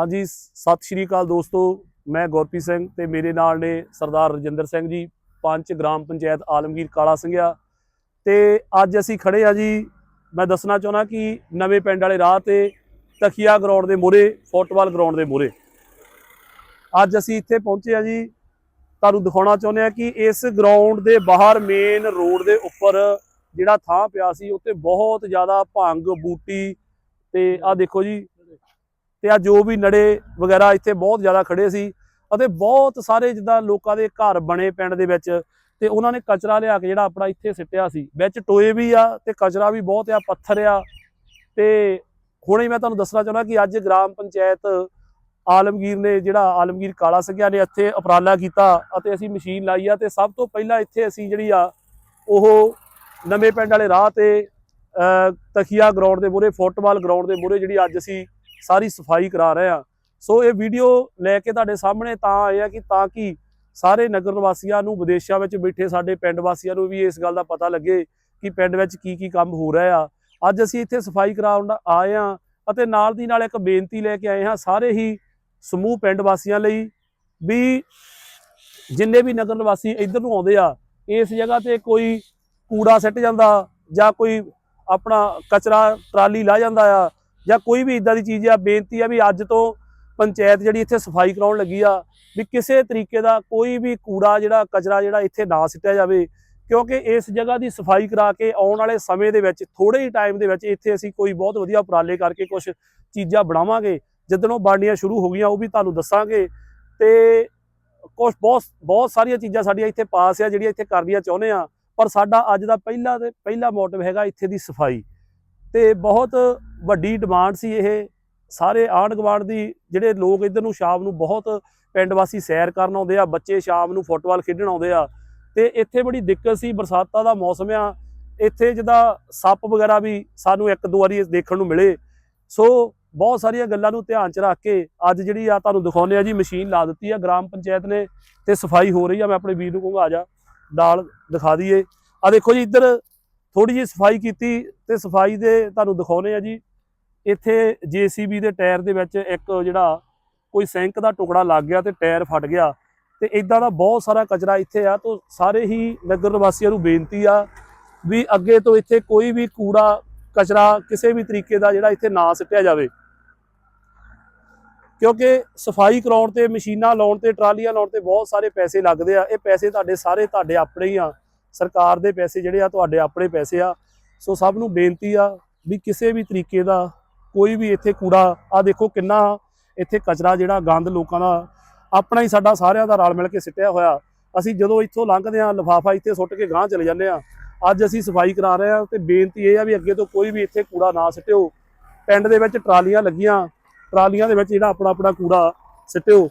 ਹਾਂਜੀ, ਸਤਿ ਸ਼੍ਰੀ ਅਕਾਲ ਦੋਸਤੋ, ਮੈਂ ਗੁਰਪ੍ਰੀਤ ਸਿੰਘ ਤੇ ਮੇਰੇ ਨਾਲ ਨੇ ਸਰਦਾਰ ਰਜਿੰਦਰ ਸਿੰਘ ਜੀ ਪੰਚ ਗ੍ਰਾਮ ਪੰਚਾਇਤ ਆਲਮਗੀਰ ਕਾਲਾ ਸਿੰਘਿਆ। ਤੇ ਅੱਜ ਅਸੀਂ ਖੜੇ ਆ ਜੀ, ਮੈਂ ਦੱਸਣਾ ਚਾਹੁੰਦਾ ਕਿ ਨਵੇਂ ਪਿੰਡ ਵਾਲੇ ਰਾਹ ਤੇ ਤਖੀਆ ਗਰਾਊਂਡ ਦੇ ਮੂਹਰੇ, ਫੁੱਟਬਾਲ ਗਰਾਊਂਡ ਦੇ ਮੂਹਰੇ। ਅੱਜ ਅਸੀਂ ਇੱਥੇ ਪਹੁੰਚੇ ਆ ਜੀ, ਤੁਹਾਨੂੰ ਦਿਖਾਉਣਾ ਚਾਹੁੰਦੇ ਆ ਕਿ ਇਸ ਗਰਾਊਂਡ ਦੇ ਬਾਹਰ ਮੇਨ ਰੋਡ ਦੇ ਉੱਪਰ ਜਿਹੜਾ ਥਾਂ ਪਿਆ ਸੀ ਉੱਤੇ ਬਹੁਤ ਜ਼ਿਆਦਾ ਭੰਗ, ਬੂਟੀ ਤੇ ਆ ਦੇਖੋ ਜੀ ਤੇ ਆ ਜੋ ਵੀ ਨੜੇ ਵਗੈਰਾ ਇੱਥੇ ਬਹੁਤ ਜ਼ਿਆਦਾ ਖੜੇ ਸੀ ਅਤੇ ਬਹੁਤ ਸਾਰੇ ਜਿੱਦਾਂ ਲੋਕਾਂ ਦੇ ਘਰ ਬਣੇ ਪਿੰਡ ਦੇ ਵਿੱਚ ਤੇ ਉਹਨਾਂ ਨੇ ਕਚਰਾ ਲਿਆ ਕੇ ਜਿਹੜਾ ਆਪਣਾ ਇੱਥੇ ਸਿੱਟਿਆ ਸੀ। ਵਿੱਚ ਟੋਏ ਵੀ ਆ ਤੇ ਕਚਰਾ ਵੀ ਬਹੁਤ ਆ, ਪੱਥਰ ਆ। ਤੇ ਹੁਣੇ ਮੈਂ ਤੁਹਾਨੂੰ ਦੱਸਣਾ ਚਾਹੁੰਦਾ ਕਿ ਅੱਜ ਗ੍ਰਾਮ ਪੰਚਾਇਤ ਆਲਮਗੀਰ ਨੇ ਜਿਹੜਾ ਆਲਮਗੀਰ ਕਾਲਾ ਸਿੰਘਿਆ ਨੇ ਇੱਥੇ ਉਪਰਾਲਾ ਕੀਤਾ ਅਤੇ ਅਸੀਂ ਮਸ਼ੀਨ ਲਾਈ ਆ ਤੇ ਸਭ ਤੋਂ ਪਹਿਲਾਂ ਇੱਥੇ ਅਸੀਂ ਜਿਹੜੀ ਆ ਉਹ ਨਵੇਂ ਪਿੰਡ ਵਾਲੇ ਰਾਹ ਤੇ ਤਖੀਆ ਗਰਾਊਂਡ ਦੇ ਮੂਹਰੇ, ਫੁੱਟਬਾਲ ਗਰਾਊਂਡ ਦੇ ਮੂਹਰੇ ਜਿਹੜੀ ਅੱਜ ਅਸੀਂ ਸਾਰੀ ਸਫ਼ਾਈ ਕਰਾ ਰਹੇ ਆ। ਸੋ ਇਹ ਵੀਡੀਓ ਲੈ ਕੇ ਤੁਹਾਡੇ ਸਾਹਮਣੇ ਤਾਂ ਆਏ ਆ ਕਿ ਤਾਂ ਕਿ ਸਾਰੇ ਨਗਰ ਨਿਵਾਸੀਆਂ ਨੂੰ, ਵਿਦੇਸ਼ਾਂ ਵਿੱਚ ਬੈਠੇ ਸਾਡੇ ਪਿੰਡ ਵਾਸੀਆਂ ਨੂੰ ਵੀ ਇਸ ਗੱਲ ਦਾ ਪਤਾ ਲੱਗੇ ਕਿ ਪਿੰਡ ਵਿੱਚ ਕੀ ਕੀ ਕੰਮ ਹੋ ਰਿਹਾ ਆ। ਅੱਜ ਅਸੀਂ ਇੱਥੇ ਸਫ਼ਾਈ ਕਰਾਉਣ ਆਏ ਆ ਅਤੇ ਨਾਲ ਦੀ ਨਾਲ ਇੱਕ ਬੇਨਤੀ ਲੈ ਕੇ ਆਏ ਹਾਂ ਸਾਰੇ ਹੀ ਸਮੂਹ ਪਿੰਡ ਵਾਸੀਆਂ ਲਈ ਵੀ ਜਿੰਨੇ ਵੀ ਨਗਰ ਨਿਵਾਸੀ ਇੱਧਰ ਨੂੰ ਆਉਂਦੇ ਆ, ਇਸ ਜਗ੍ਹਾ ਤੇ ਕੋਈ ਕੂੜਾ ਸਿੱਟ ਜਾਂਦਾ ਜਾਂ ਕੋਈ ਆਪਣਾ ਕਚਰਾ ਟਰਾਲੀ ਲਾ ਜਾਂਦਾ ਆ ਜਾਂ ਕੋਈ ਵੀ ਇਦਾਂ ਦੀ ਚੀਜ਼ ਆ, ਬੇਨਤੀ ਆ ਵੀ ਅੱਜ ਤੋਂ ਪੰਚਾਇਤ ਜਿਹੜੀ ਇੱਥੇ ਸਫ਼ਾਈ ਕਰਾਉਣ ਲੱਗੀ ਆ, ਵੀ ਕਿਸੇ ਤਰੀਕੇ ਦਾ ਕੋਈ ਵੀ ਕੂੜਾ ਜਿਹੜਾ, ਕਚਰਾ ਜਿਹੜਾ ਇੱਥੇ ਨਾ ਸਿੱਟਿਆ ਜਾਵੇ, ਕਿਉਂਕਿ ਇਸ ਜਗ੍ਹਾ ਦੀ ਸਫ਼ਾਈ ਕਰਾ ਕੇ ਆਉਣ ਵਾਲੇ ਸਮੇਂ ਦੇ ਵਿੱਚ ਥੋੜੇ ਹੀ ਟਾਈਮ ਦੇ ਵਿੱਚ ਇੱਥੇ ਅਸੀਂ ਕੋਈ ਬਹੁਤ ਵਧੀਆ ਉਪਰਾਲੇ ਕਰਕੇ ਕੁਝ ਚੀਜ਼ਾਂ ਬਣਾਵਾਂਗੇ ਜਦੋਂ ਉਹ ਸ਼ੁਰੂ ਹੋ ਗਈਆਂ, ਉਹ ਵੀ ਤੁਹਾਨੂੰ ਦੱਸਾਂਗੇ। ਤੇ ਕੁਝ ਬਹੁਤ ਬਹੁਤ ਸਾਰੀਆਂ ਚੀਜ਼ਾਂ ਸਾਡੀਆਂ ਇੱਥੇ ਪਾਸ ਆ, ਜਿਹੜੀਆਂ ਇੱਥੇ ਕਰਨੀਆਂ ਚਾਹੁੰਦੇ ਆ, ਪਰ ਸਾਡਾ ਅੱਜ ਦਾ ਪਹਿਲਾ ਤੇ ਪਹਿਲਾ ਮੋਟਿਵ ਹੈਗਾ ਇੱਥੇ ਦੀ ਸਫ਼ਾਈ। ਤੇ ਬਹੁਤ ਵੱਡੀ ਡਿਮਾਂਡ ਸੀ ਇਹ। ਸਾਰੇ ਆਂਢ ਗੁਆਂਢ ਦੀ ਜਿਹੜੇ ਲੋਕ ਇੱਧਰ ਨੂੰ ਸ਼ਾਮ ਨੂੰ ਬਹੁਤ ਪਿੰਡ ਵਾਸੀ ਸੈਰ ਕਰਨ ਆਉਂਦੇ ਆ, ਬੱਚੇ ਸ਼ਾਮ ਨੂੰ ਫੁੱਟਬਾਲ ਖੇਡਣ ਆਉਂਦੇ ਆ। ਤੇ ਇੱਥੇ ਬੜੀ ਦਿੱਕਤ ਸੀ, ਬਰਸਾਤਾਂ ਦਾ ਮੌਸਮ ਆ। ਇੱਥੇ ਜਿਹਦਾ ਸੱਪ ਵਗੈਰਾ ਵੀ ਸਾਨੂੰ ਇੱਕ ਦੋ ਵਾਰੀ ਦੇਖਣ ਨੂੰ ਮਿਲੇ। ਸੋ ਬਹੁਤ ਸਾਰੀਆਂ ਗੱਲਾਂ ਨੂੰ ਧਿਆਨ ਚ ਰੱਖ ਕੇ ਅੱਜ ਜਿਹੜੀ ਆ ਤੁਹਾਨੂੰ ਦਿਖਾਉਂਦੇ ਆ ਜੀ, ਮਸ਼ੀਨ ਲਾ ਦਿੱਤੀ ਆ, ਗ੍ਰਾਮ ਪੰਚਾਇਤ ਨੇ ਤੇ ਸਫ਼ਾਈ ਹੋ ਰਹੀ ਆ। ਮੈਂ ਆਪਣੇ ਵੀਰ ਨੂੰ ਕਹੂੰਗਾ, ਆ ਜਾ, ਨਾਲ ਦਿਖਾ ਦਈਏ। ਆ ਦੇਖੋ ਜੀ, ਇੱਧਰ ਥੋੜੀ ਜਿਹੀ ਸਫ਼ਾਈ ਕੀਤੀ ਤੇ ਸਫ਼ਾਈ ਦੇ ਤੁਹਾਨੂੰ ਦਿਖਾਉਨੇ ਆ ਜੀ। ਇੱਥੇ ਜੀਸੀਬੀ ਦੇ ਟਾਇਰ ਦੇ ਵਿੱਚ ਇੱਕ ਜਿਹੜਾ ਕੋਈ ਸਿੰਕ ਦਾ ਟੁਕੜਾ ਲੱਗ ਗਿਆ ਤੇ ਟਾਇਰ ਫਟ ਗਿਆ ਤੇ ਇਦਾਂ ਦਾ ਬਹੁਤ ਸਾਰਾ ਕਚਰਾ ਇੱਥੇ ਆ। ਤੋਂ ਸਾਰੇ ਹੀ ਨਗਰ ਨਿਵਾਸੀਆਂ ਨੂੰ ਬੇਨਤੀ ਆ ਵੀ ਅੱਗੇ ਤੋਂ ਇੱਥੇ ਕੋਈ ਵੀ ਕੂੜਾ, ਕਚਰਾ ਕਿਸੇ ਵੀ ਤਰੀਕੇ ਦਾ ਜਿਹੜਾ ਇੱਥੇ ਨਾ ਸਿੱਟਿਆ ਜਾਵੇ। ਕਿਉਂਕਿ ਸਫ਼ਾਈ ਕਰਾਉਣ ਤੇ, ਮਸ਼ੀਨਾਂ ਲਾਉਣ ਤੇ, ਟਰਾਲੀਆਂ ਲਾਉਣ ਤੇ ਬਹੁਤ ਸਾਰੇ ਪੈਸੇ ਲੱਗਦੇ ਆ। ਇਹ ਪੈਸੇ ਤੁਹਾਡੇ ਸਾਰੇ ਤੁਹਾਡੇ ਆਪਣੇ ਹੀ ਆ। ਸਰਕਾਰ ਦੇ ਪੈਸੇ ਜਿਹੜੇ ਆ, ਤੁਹਾਡੇ ਆਪਣੇ ਪੈਸੇ ਆ। ਸੋ ਸਭ ਨੂੰ ਬੇਨਤੀ ਆ ਵੀ ਕਿਸੇ ਵੀ ਤਰੀਕੇ ਦਾ ਕੋਈ ਵੀ ਇੱਥੇ ਕੂੜਾ, ਆ ਦੇਖੋ ਕਿੰਨਾ ਇੱਥੇ ਕਚਰਾ ਜਿਹੜਾ ਗੰਦ ਲੋਕਾਂ ਦਾ, ਆਪਣਾ ਹੀ ਸਾਡਾ ਸਾਰਿਆਂ ਦਾ ਰਲ ਮਿਲ ਕੇ ਸਿੱਟਿਆ ਹੋਇਆ। ਅਸੀਂ ਜਦੋਂ ਇੱਥੋਂ ਲੰਘਦੇ ਆ ਲਿਫਾਫਾ ਇੱਥੇ ਸੁੱਟ ਕੇ ਗਾਂਹ ਚਲੇ ਜਾਂਦੇ ਆ ਅੱਜ ਅਸੀਂ ਸਫ਼ਾਈ ਕਰਾ ਰਹੇ ਆ ਤੇ ਬੇਨਤੀ ਇਹ ਆ ਵੀ ਅੱਗੇ ਤੋਂ ਕੋਈ ਵੀ ਇੱਥੇ ਕੂੜਾ ਨਾ ਸਿੱਟਿਓ। ਪਿੰਡ ਦੇ ਵਿੱਚ ਟਰਾਲੀਆਂ ਲੱਗੀਆਂ। ਟਰਾਲੀਆਂ ਦੇ ਵਿੱਚ ਜਿਹੜਾ ਆਪਣਾ ਆਪਣਾ ਕੂੜਾ ਸਿੱਟਿਓ।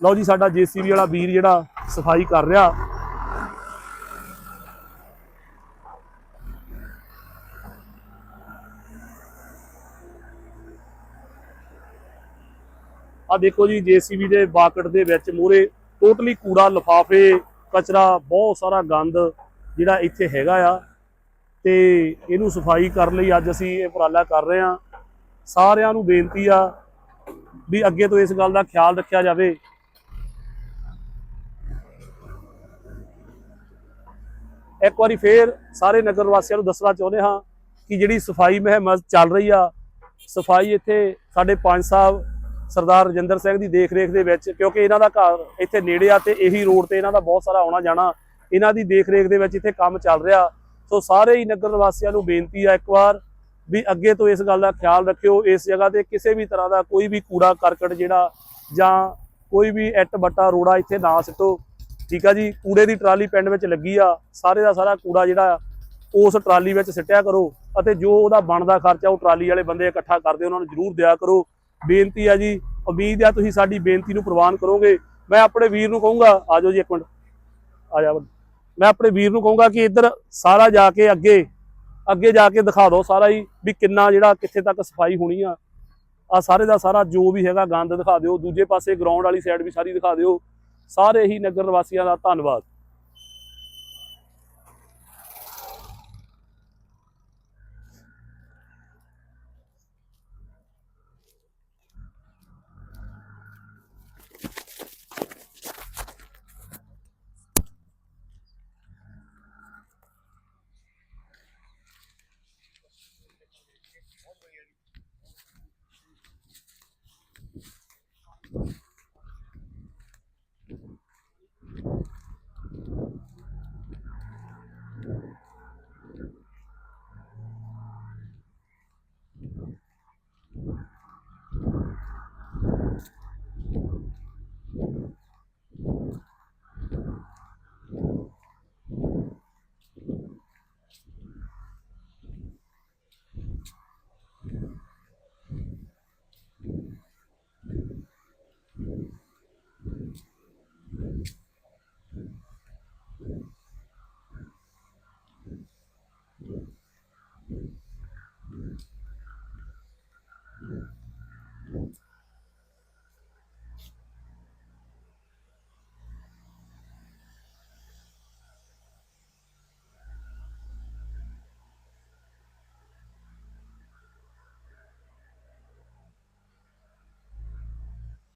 ਲਓ ਜੀ, ਸਾਡਾ ਜੀਸੀਬੀ ਵਾਲਾ ਵੀਰ ਜਿਹੜਾ ਸਫ਼ਾਈ ਕਰ ਰਿਹਾ। ਆ ਦੇਖੋ ਜੀ, ਜੀਸੀਬੀ ਦੇ ਬਾਕਟ ਦੇ ਵਿੱਚ ਮੂਰੇ ਟੋਟਲੀ ਕੂੜਾ, ਲਫਾਫੇ, ਕਚਰਾ, ਬਹੁਤ ਸਾਰਾ ਗੰਦ ਜਿਹੜਾ ਇੱਥੇ ਹੈਗਾ ਆ। ਤੇ ਇਹਨੂੰ ਸਫ਼ਾਈ ਕਰਨ ਲਈ ਅੱਜ ਅਸੀਂ ਇਹ ਉਪਰਾਲਾ ਕਰ ਰਹੇ ਆ ਸਾਰਿਆਂ ਨੂੰ ਬੇਨਤੀ ਆ ਵੀ ਅੱਗੇ ਤੋਂ ਇਸ ਗੱਲ ਦਾ ਖਿਆਲ ਰੱਖਿਆ ਜਾਵੇ। ਇੱਕ ਵਾਰੀ ਫੇਰ ਸਾਰੇ ਨਗਰ ਵਾਸੀਆਂ ਨੂੰ ਦੱਸਣਾ ਚਾਹੁੰਦੇ ਹਾਂ ਕਿ ਜਿਹੜੀ ਸਫ਼ਾਈ ਮੁਹਿੰਮ ਚੱਲ ਰਹੀ ਆ, ਸਫ਼ਾਈ ਇੱਥੇ ਸਾਡੇ ਪੰਜ ਸਾਹਿਬ ਸਰਦਾਰ ਰਜਿੰਦਰ ਸਿੰਘ ਦੀ ਦੇਖ-ਰੇਖ ਦੇ ਵਿੱਚ, ਕਿਉਂਕਿ ਇਹਨਾਂ ਦਾ ਘਰ ਇੱਥੇ ਨੇੜੇ ਆ ਤੇ ਇਹੀ ਰੋਡ ਤੇ ਇਹਨਾਂ ਦਾ ਬਹੁਤ ਸਾਰਾ ਆਉਣਾ ਜਾਣਾ, ਇਹਨਾਂ ਦੀ ਦੇਖ-ਰੇਖ ਦੇ ਵਿੱਚ ਇੱਥੇ ਕੰਮ ਚੱਲ ਰਿਹਾ। ਸੋ ਸਾਰੇ ਹੀ ਨਗਰ ਨਿਵਾਸੀਆਂ ਨੂੰ ਬੇਨਤੀ ਆ ਇੱਕ ਵਾਰ ਵੀ ਅੱਗੇ ਤੋਂ ਇਸ ਗੱਲ ਦਾ ਖਿਆਲ ਰੱਖਿਓ, ਇਸ ਜਗ੍ਹਾ ਤੇ ਕਿਸੇ ਵੀ ਤਰ੍ਹਾਂ ਦਾ ਕੋਈ ਵੀ ਕੂੜਾ ਕਰਕਟ ਜਿਹੜਾ, ਜਾਂ ਕੋਈ ਵੀ ਇੱਟ ਬੱਟਾ ਰੋੜਾ ਇੱਥੇ ਨਾ ਸਿੱਟੋ। ਠੀਕ ਆ ਜੀ, ਕੂੜੇ ਦੀ ਟਰਾਲੀ ਪਿੰਡ ਵਿੱਚ ਲੱਗੀ ਆ, ਸਾਰੇ ਦਾ ਸਾਰਾ ਕੂੜਾ ਜਿਹੜਾ ਉਸ ਟਰਾਲੀ ਵਿੱਚ ਸਿੱਟਿਆ ਕਰੋ ਅਤੇ ਜੋ ਉਹਦਾ ਬਣਦਾ ਖਰਚਾ ਉਹ ਟਰਾਲੀ ਵਾਲੇ ਬੰਦੇ ਇਕੱਠਾ ਕਰਦੇ, ਉਹਨਾਂ ਨੂੰ ਜ਼ਰੂਰ ਦਿਆ ਕਰੋ। ਬੇਨਤੀ ਆ ਜੀ, ਉਮੀਦ ਆ ਤੁਸੀਂ ਸਾਡੀ ਬੇਨਤੀ ਨੂੰ ਪ੍ਰਵਾਨ ਕਰੋਗੇ। ਮੈਂ ਆਪਣੇ ਵੀਰ ਨੂੰ ਕਹੂੰਗਾ ਆਜੋ ਜੀ ਇੱਕ ਮਿੰਟ। ਆ ਜਾ ਮੈਂ ਆਪਣੇ ਵੀਰ ਨੂੰ ਕਹੂੰਗਾ ਕਿ ਇੱਧਰ ਸਾਰਾ ਜਾ ਕੇ ਅੱਗੇ ਅੱਗੇ ਜਾ ਕੇ ਦਿਖਾ ਦਿਓ ਸਾਰਾ ਹੀ ਵੀ ਕਿੰਨਾ ਜਿਹੜਾ ਕਿੱਥੇ ਤੱਕ ਸਫ਼ਾਈ ਹੋਣੀ ਆ। ਆ ਸਾਰੇ ਦਾ ਸਾਰਾ ਜੋ ਵੀ ਹੈਗਾ ਗੰਦ ਦਿਖਾ ਦਿਓ, ਦੂਜੇ ਪਾਸੇ ਗਰਾਊਂਡ ਵਾਲੀ ਸਾਈਡ ਵੀ ਸਾਰੀ ਦਿਖਾ ਦਿਓ। ਸਾਰੇ ਹੀ ਨਗਰ ਨਿਵਾਸੀਆਂ ਦਾ ਧੰਨਵਾਦ।